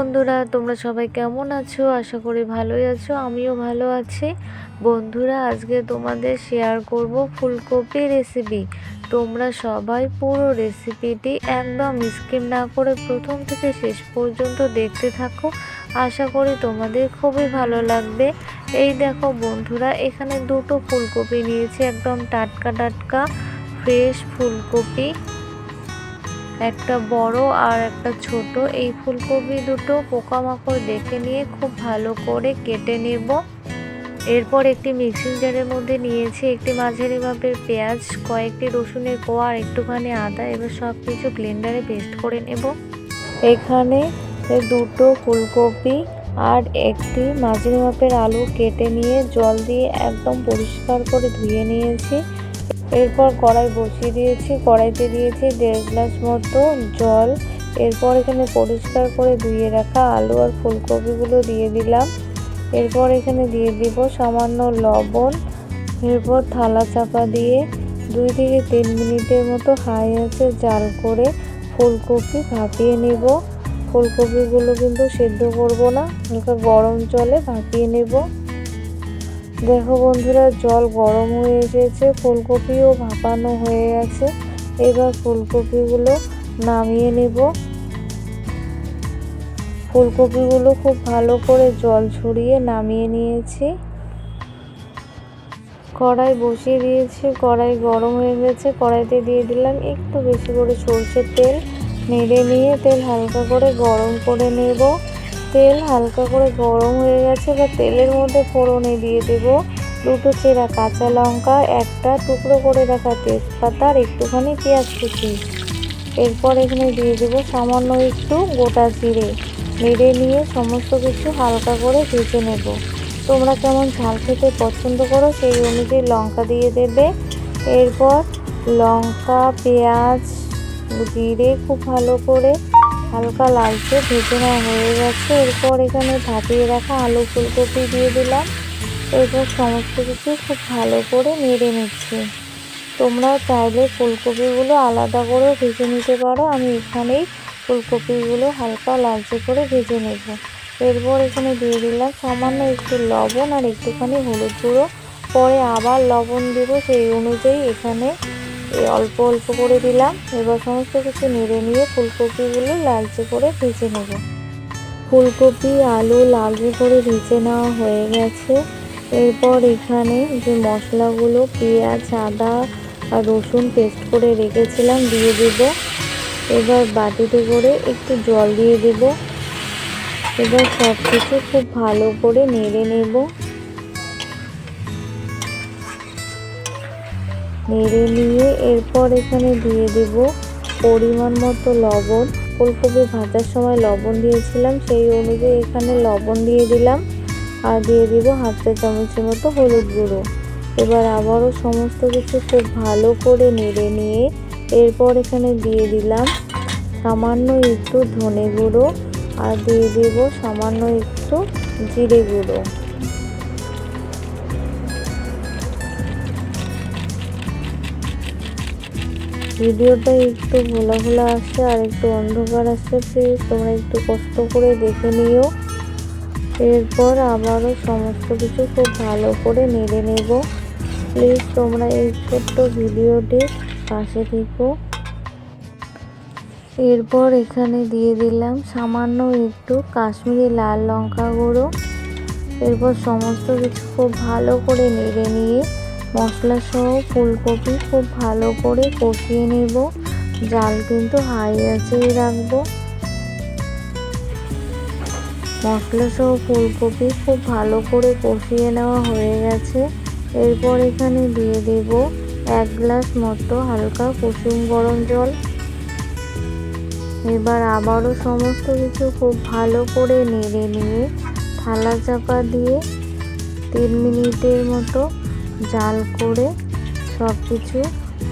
বন্ধুরা, তোমরা সবাই কেমন আছো? আশা করি ভালোই আছো, আমিও ভালো আছি। বন্ধুরা, আজকে তোমাদের শেয়ার করব ফুলকপি রেসিপি তোমরা সবাই পুরো রেসিপিটি একদম স্কিপ না করে প্রথম থেকে শেষ পর্যন্ত দেখতে থাকো। আশা করি তোমাদের খুবই ভালো লাগবে। এই দেখো বন্ধুরা, এখানে দুটো ফুলকপি নিয়েছি, একদম টাটকা টাটকা ফ্রেশ ফুলকপি। একটা বড় আর একটা ছোট। এই ফুলকপি দুটো পোকামাকড় দেখে নিয়ে খুব ভালো করে কেটে নেব। এরপর একটি মিক্সিং জারের মধ্যে নিয়েছি একটি মাঝারি মাপের পেঁয়াজ, কয়েকটি রসুনের কোয়া আর একটুখানি আদা। এবার সব কিছু ব্লেন্ডারে পেস্ট করে নেব। এখানে দুটো ফুলকপি আর একটি মাঝারি মাপের আলু কেটে নিয়ে জল দিয়ে একদম পরিষ্কার করে ধুয়ে নিয়েছি। এরপর কড়াই বসিয়ে দিয়েছি, কড়াইতে দিয়েছি দেড় গ্লাস মতো জল। এরপর এখানে পরিষ্কার করে ধুয়ে রাখা আলু আর ফুলকপিগুলো দিয়ে দিলাম। এরপর এখানে দিয়ে দিব সামান্য লবণ। এরপর থালা চাপা দিয়ে দুই থেকে তিন মিনিটের মতো হাই আছে জাল করে ফুলকপি ভাপিয়ে নেব। ফুলকপিগুলো কিন্তু সেদ্ধ করব না গরম জলে ভাপিয়ে নেব। দেখো বন্ধুরা, জল গরম হয়ে এসেছে, ফুলকপিও ভাপানো হয়ে গেছে। এবার ফুলকপিগুলো নামিয়ে নেব। ফুলকপিগুলো খুব ভালো করে জল ছড়িয়ে নামিয়ে নিয়েছি। কড়াই বসিয়ে দিয়েছি, কড়াই গরম হয়ে গেছে। কড়াইতে দিয়ে দিলাম একটু বেশি করে সর্ষের তেল, নেড়ে নিয়ে তেল হালকা করে গরম করে নেব। তেল হালকা করে গরম হয়ে গেছে বা তেলের মধ্যে ফোড়নে দিয়ে দেব দুটো চেরা কাঁচা লঙ্কা, একটা টুকরো করে রাখা তেজপাতা আর একটুখানি পেঁয়াজ কুচি। এরপর এখানে দিয়ে দেবো সামান্য একটু গোটা জিরে। নেড়ে নিয়ে সমস্ত কিছু হালকা করে ভেজে নেব। তোমরা কেমন ঝাল খেতে পছন্দ করো সেই অনুযায়ী লঙ্কা দিয়ে দেবে। এরপর লঙ্কা, পেঁয়াজ, জিরে খুব ভালো করে হালকা লালচে ভেজে নেওয়া হয়ে গেছে। এরপর এখানে ভাপিয়ে রাখা আলু ফুলকপি দিয়ে দিলাম। এরপর সমস্ত কিছু খুব ভালো করে নেড়ে নিচ্ছি। তোমরা চাইলে ফুলকপিগুলো আলাদা করেও ভেজে নিতে পারো। আমি এখানেই ফুলকপিগুলো হালকা লালচে করে ভেজে নেব। এরপর এখানে দিয়ে দিলাম সামান্য একটু লবণ আর একটুখানি হলুদ গুঁড়ো। পরে আবার লবণ দেবো সেই অনুযায়ী এখানে অল্প অল্প করে দিলাম। এবার সমস্ত কিছু নেড়ে নিয়ে ফুলকপিগুলো লালচে করে ভেজে নেব। ফুলকপি, আলু, লালচে করে ভেজে নেওয়া হয়ে গেছে। এরপর এখানে যে মশলাগুলো, পেঁয়াজ, আদা আর রসুন পেস্ট করে রেখেছিলাম, দিয়ে দেব। এবার বাটিতে করে একটু জল দিয়ে দেব। এবার সব কিছু খুব ভালো করে নেড়ে নেব। নেড়ে নিয়ে এরপর এখানে দিয়ে দেব পরিমাণ মতো লবণ। ফুলকপি ভাজার সময় লবণ দিয়েছিলাম, সেই অনুযায়ী এখানে লবণ দিয়ে দিলাম। আর দিয়ে দিব হাফ চা চামচের মতো হলুদ গুঁড়ো। এবার আবারও সমস্ত কিছু খুব ভালো করে নেড়ে নিয়ে এরপর এখানে দিয়ে দিলাম সামান্য একটু ধনে গুঁড়ো। আর দিয়ে দেব সামান্য একটু জিরে গুঁড়ো। ভিডিওটা একটু ভোলা ভোলা আসছে আর একটু অন্ধকার আসছে প্লিজ তোমরা একটু কষ্ট করে দেখে নিও। এরপর আবারও সমস্ত কিছু খুব ভালো করে নেড়ে নেব। প্লিজ তোমরা এই ছোট্ট ভিডিওটি পাশে থেকো। এরপর এখানে দিয়ে দিলাম সামান্য একটু কাশ্মীরি লাল লঙ্কা গুঁড়ো। এরপর সমস্ত কিছু খুব ভালো করে নেড়ে নিয়ে মশলা সহ ফুলকপি খুব ভালো করে কষিয়ে নেব। জাল কিন্তু হাই আছেই রাখব। মশলা সহ ফুলকপি খুব ভালো করে কষিয়ে নেওয়া হয়ে গেছে। এরপর এখানে দিয়ে দেব এক গ্লাস মতো হালকা কুসুম গরম জল। এবার আবারও সমস্ত কিছু খুব ভালো করে নেড়ে নিয়ে থালা চাপা দিয়ে তিন মিনিটের মতো জাল করে সব কিছু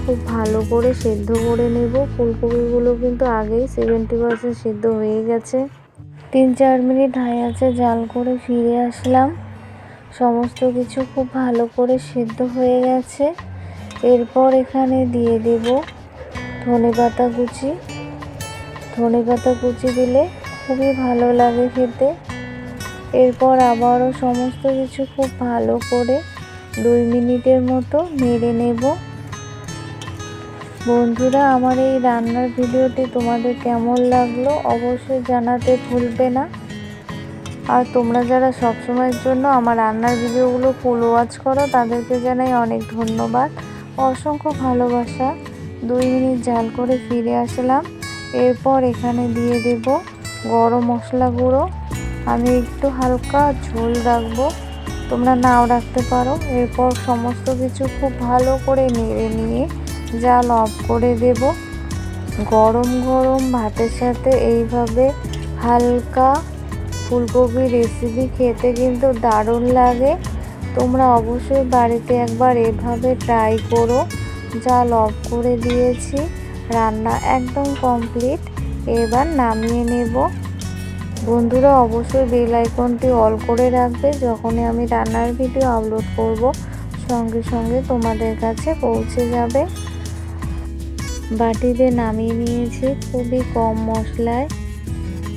খুব ভালো করে সেদ্ধ করে নেব। ফুলকপিগুলো কিন্তু আগেই সেভেন্টি পারসেন্ট সেদ্ধ হয়ে গেছে। তিন চার মিনিট হাই আছে জাল করে ফিরে আসলাম। সমস্ত কিছু খুব ভালো করে সেদ্ধ হয়ে গেছে। এরপর এখানে দিয়ে দেব ধনে পাতা কুচি। ধনে পাতা কুচি দিলে খুবই ভালো লাগে খেতে। এরপর আবারও সমস্ত কিছু খুব ভালো করে দুই মিনিটের মতো নেড়ে নেব। বন্ধুরা, আমার এই রান্নার ভিডিওটি তোমাদের কেমন লাগল অবশ্যই জানাতে ভুলবে না। আর তোমরা যারা সবসময়ের জন্য আমার রান্নার ভিডিওগুলো ফুল ওয়াচ করো, তাদেরকে জানাই অনেক ধন্যবাদ। অসংখ্য ভালোবাসা। দুই মিনিট জাল করে ফিরে আসলাম। এরপর এখানে দিয়ে দেব গরম মশলা গুঁড়ো। আমি একটু হালকা ঝোল রাখব। তোমরা নাও রাখতে পারো। এরপর সমস্ত কিছু খুব ভালো করে নেড়ে নিয়ে জাল অফ করে দেব। গরম গরম ভাতের সাথে এইভাবে হালকা ফুলকপি রেসিপি খেতে কিন্তু দারুণ লাগে। তোমরা অবশ্যই বাড়িতে একবার এভাবে ট্রাই করো। জাল অফ করে দিয়েছি। রান্না একদম কমপ্লিট এবার নামিয়ে নেব। বন্ধুরা, অবশ্যই বেল আইকনটি অল করে রাখবে। যখনই আমি রান্নার ভিডিও আপলোড করব, সঙ্গে সঙ্গে তোমাদের কাছে পৌঁছে যাবে। বাটিতে নামিয়ে নিয়েছি খুবই কম মশলায়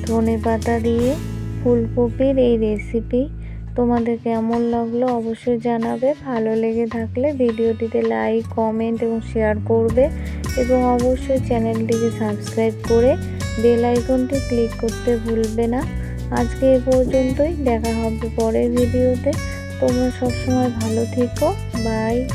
ধনে পাতা দিয়ে ফুলকপির এই রেসিপি তোমাদের কেমন লাগল অবশ্যই জানাবে। ভালো লেগে থাকলে ভিডিওটিতে লাইক কমেন্ট এবং শেয়ার করবে। এবং অবশ্যই চ্যানেলটিকে সাবস্ক্রাইব করে বেল আইকনটি ক্লিক করতে ভুলবে না। আজকে এ পর্যন্তই। দেখা হবে পরের ভিডিওতে। তোমরা সবসময় ভালো থেকো। বাই।